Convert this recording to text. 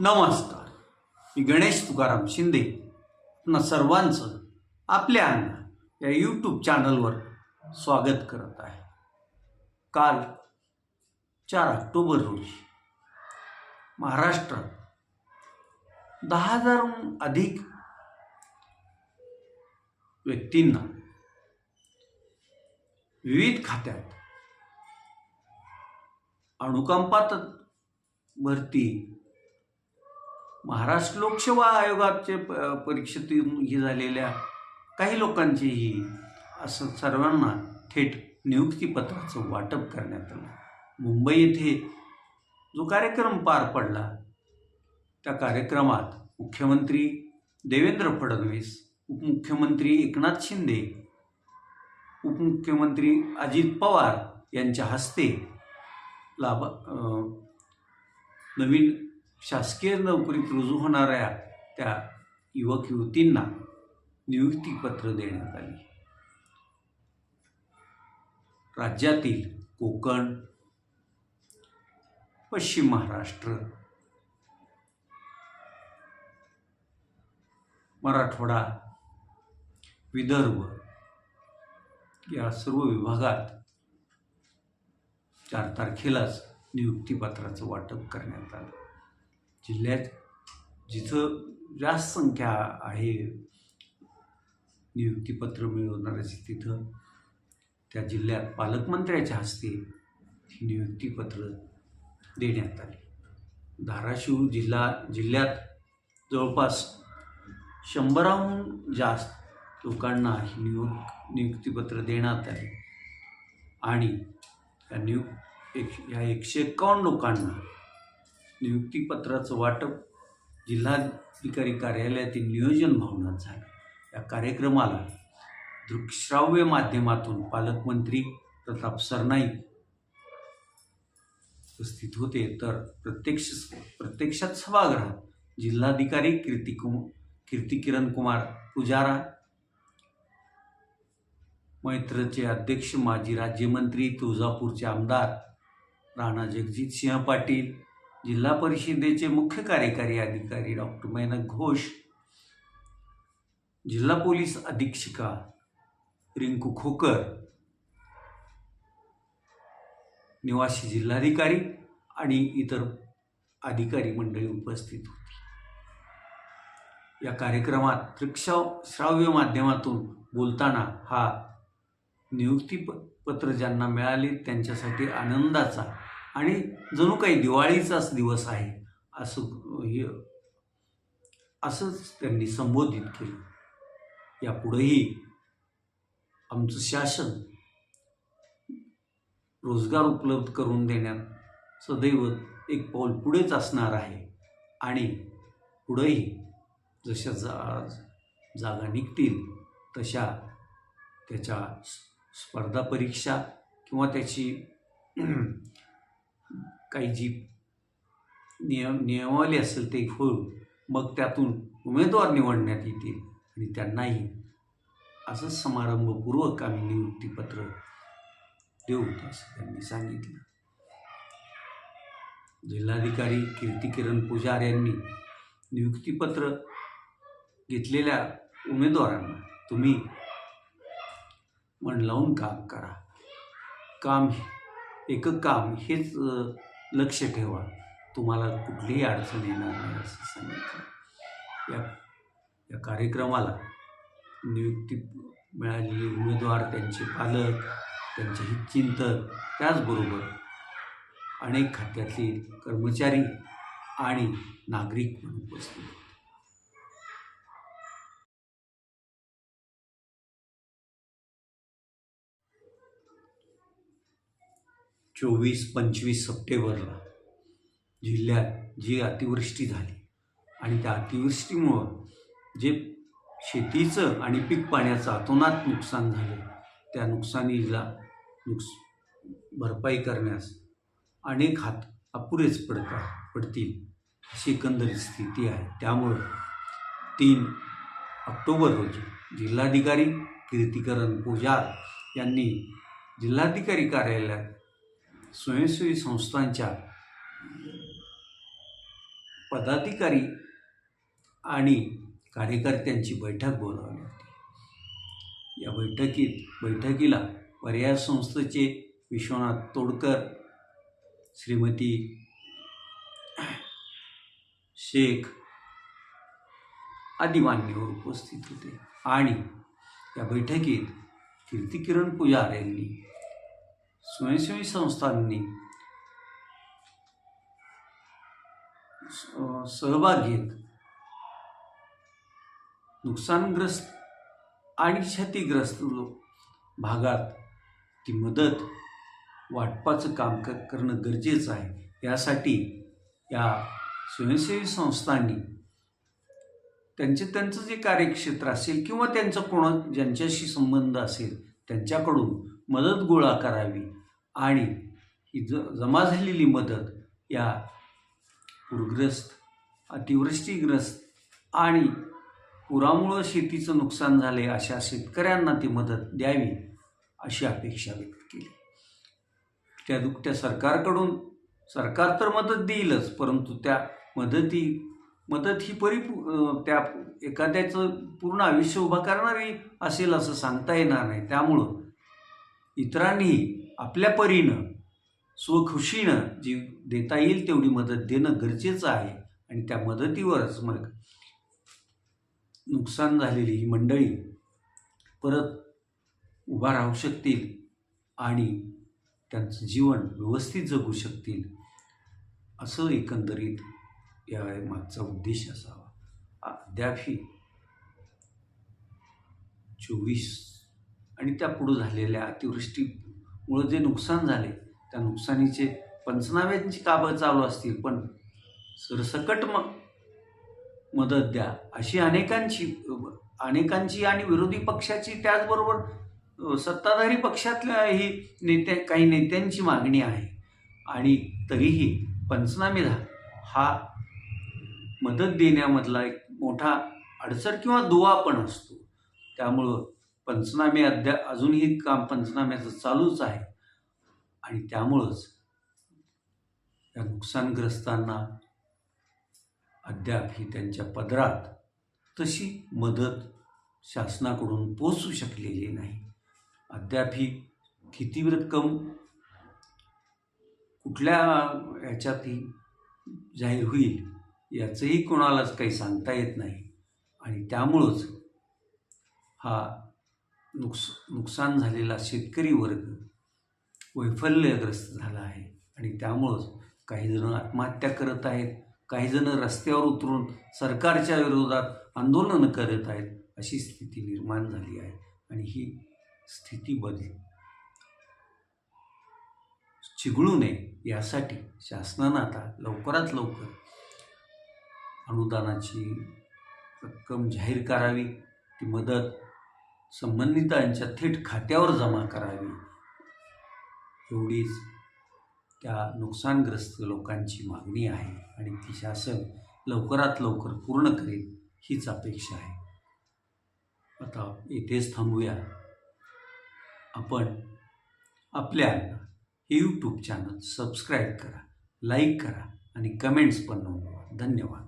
नमस्कार. मी गणेश तुकाराम शिंदे. न सर्वांचं आपल्या अन्न या यूट्यूब चॅनलवर स्वागत करत आहे. काल चार ऑक्टोबर रोजी महाराष्ट्रात दहा हजारहून अधिक व्यक्तींना विविध खात्यात अनुकंपात भरती महाराष्ट्र लोकसेवा आयोगाचे प परीक्षेतून ही झालेल्या काही लोकांचीही असं सर्वांना थेट नियुक्तीपत्राचं वाटप करण्यात आलं. मुंबई येथे जो कार्यक्रम पार पडला त्या कार्यक्रमात मुख्यमंत्री देवेंद्र फडणवीस उपमुख्यमंत्री एकनाथ शिंदे उपमुख्यमंत्री अजित पवार यांच्या हस्ते लाभ नवीन शासकीय नोकरीत रुजू होणाऱ्या त्या युवक युवतींना नियुक्तीपत्र देण्यात आली. राज्यातील कोकण पश्चिम महाराष्ट्र मराठवाडा विदर्भ या सर्व विभागात चार तारखेलाच नियुक्तीपत्राचं वाटप करण्यात आलं. जिल्ह्यात जिथं जास्त संख्या आहे नियुक्तीपत्र मिळवणाऱ्याची तिथं त्या जिल्ह्यात पालकमंत्र्याच्या हस्ते ही नियुक्तीपत्र देण्यात आली. धाराशिव जिल्हा जिल्ह्यात जवळपास शंभराहून जास्त लोकांना ही नियुक् नियुक्तीपत्र देण्यात आले आणि या नियु एक ह्या एकशे एकावन्न लोकांना नियुक्तीपत्राचं वाटप जिल्हाधिकारी कार्यालयातील नियोजन भवनात झालं. या कार्यक्रमाला दृकश्राव्य माध्यमातून पालकमंत्री प्रताप सरनाईक उपस्थित होते. तर प्रत्यक्ष प्रत्यक्षात सभागृहात जिल्हाधिकारी कीर्तिकुम कीर्तिकिरण कुमार पुजारा मैत्रचे अध्यक्ष माजी राज्यमंत्री तुळजापूरचे आमदार राणा जगजितसिंह पाटील जिल्हा परिषदेचे मुख्य कार्यकारी अधिकारी डॉक्टर मैनक घोष जिल्हा पोलीस अधीक्षिका रिंकू खोकर निवासी जिल्हाधिकारी आणि इतर अधिकारी मंडळी उपस्थित होती. या कार्यक्रमात दृक्श्राव श्राव्य माध्यमातून बोलताना हा नियुक्ती प पत्र ज्यांना मिळाले त्यांच्यासाठी आनंदाचा आणि जणू काही दिवाळीचाच दिवस आहे असं हे असंच त्यांनी संबोधित केलं. यापुढेही आमचं शासन रोजगार उपलब्ध करून देण्यात सदैव एक पाऊल पुढेच असणार आहे आणि पुढेही जशा जा जागा निघतील तशा त्याच्या स्पर्धा परीक्षा किंवा त्याची काही जी नियम नियमावली असेल ते होईल मग त्यातून उमेदवार निवडण्यात येतील आणि त्यांनाही असं समारंभपूर्वक आम्ही नियुक्तीपत्र देऊ असं त्यांनी सांगितलं. जिल्हाधिकारी कीर्तिकिरण पुजार यांनी नियुक्तीपत्र घेतलेल्या उमेदवारांना तुम्ही मन लावून काम करा. काम एक काम हेच लक्ष ठेवा. तुम्हाला कुठलीही अडचण येणार नाही असं सांगितलं. या या कार्यक्रमाला नियुक्ती मिळालेले उमेदवार त्यांचे पालक त्यांचे हितचिंतक त्याचबरोबर अनेक खात्यातले कर्मचारी आणि नागरिक पण उपस्थित चोवीस पंचवीस सप्टेंबरला जिल्ह्यात जी अतिवृष्टी झाली आणि त्या अतिवृष्टीमुळं जे शेतीचं आणि पीक पाण्याचं अतोनात नुकसान झालं त्या नुकसानीला नुकस भरपाई करण्यास अनेक हात अपुरेच पडता पडतील अशी एकंदरीत स्थिती आहे. त्यामुळं तीन ऑक्टोबर रोजी जिल्हाधिकारी कीर्तिकरण पुजार यांनी जिल्हाधिकारी कार्यालयात स्वयंसेवी संस्थांच्या पदाधिकारी आणि कार्यकर्त्यांची बैठक बोलावली होती. या बैठकीत बैठकीला पर्याय संस्थेचे विश्वनाथ तोडकर श्रीमती शेख आदी मान्यवर उपस्थित होते. आणि या बैठकीत कीर्तिकिरण पुजार यांनी स्वयंसेवी संस्थांनी स- सहभाग घेत नुकसानग्रस्त आणि क्षतिग्रस्त भागात ती मदत वाटपाचं काम क करणं गरजेचं आहे. यासाठी या स्वयंसेवी संस्थांनी त्यांचे त्यांचं जे कार्यक्षेत्र असेल किंवा त्यांचं कोणा ज्यांच्याशी संबंध असेल त्यांच्याकडून मदत गोळा करावी. आणि ही ज जमा झालेली मदत या पूरग्रस्त अतिवृष्टीग्रस्त आणि पुरामुळं शेतीचं नुकसान झाले अशा शेतकऱ्यांना ती मदत द्यावी अशी अपेक्षा व्यक्त केली. त्या दुकट्या सरकारकडून सरकार तर मदत देईलच परंतु त्या मदती मदत ही परिपू त्या एखाद्याचं पूर्ण आयुष्य उभा करणारी असेल असं सांगता येणार नाही. त्यामुळं इतरांनी आपल्या परीनं स्वखुशीनं जी देता येईल तेवढी मदत देणं गरजेचं आहे. आणि त्या मदतीवरच मग नुकसान झालेली ही मंडळी परत उभा राहू शकतील आणि त्यांचं जीवन व्यवस्थित जगू शकतील असं एकंदरीत या मागचा उद्देश असावा. अद्यापही चोवीस आणि त्या पुढं झालेल्या अतिवृष्टीमुळं जे नुकसान झाले त्या नुकसानीचे पंचनाम्यांची कामं चालू असतील पण सरसकट म मदत द्या अशी अनेकांची अनेकांची आणि विरोधी पक्षाची त्याचबरोबर सत्ताधारी पक्षातल्या ही नेत्या काही नेत्यांची मागणी आहे. आणि तरीही पंचनामे झा हा मदत देण्यामधला एक मोठा अडचण किंवा दुवा पण असतो. त्यामुळं पंचनामे अद्या अजूनही काम पंचनाम्याचं चालूच आहे. आणि त्यामुळंच या नुकसानग्रस्तांना अद्याप ही त्यांच्या पदरात तशी मदत शासनाकडून पोचू शकलेली नाही. अद्याप ही किती रक्कम कुठल्या ह्याच्यात ही जाहीर होईल याचंही कोणालाच काही सांगता येत नाही. आणि त्यामुळंच हा नुकस नुकसान झालेला शेतकरी वर्ग वैफल्यग्रस्त झाला आहे. आणि त्यामुळंच काहीजणं आत्महत्या करत आहेत काहीजणं रस्त्यावर उतरून सरकारच्या विरोधात आंदोलनं करत आहेत अशी स्थिती निर्माण झाली आहे. आणि ही स्थिती बदल चिघळू नये यासाठी शासनानं आता लवकरात लवकर अनुदानाची रक्कम जाहीर करावी. ती मदत संबंधितांच्या थेट खात्यावर जमा करावी. एवढीच त्या नुकसानग्रस्त लोकांची मागणी आहे आणि ती शासन लवकरात लवकर पूर्ण करेल हीच अपेक्षा आहे. आता येथेच थांबूया. आपण आपल्या हे यूट्यूब चॅनल सबस्क्राईब करा लाईक करा आणि कमेंट्स पण नोंदवा. धन्यवाद.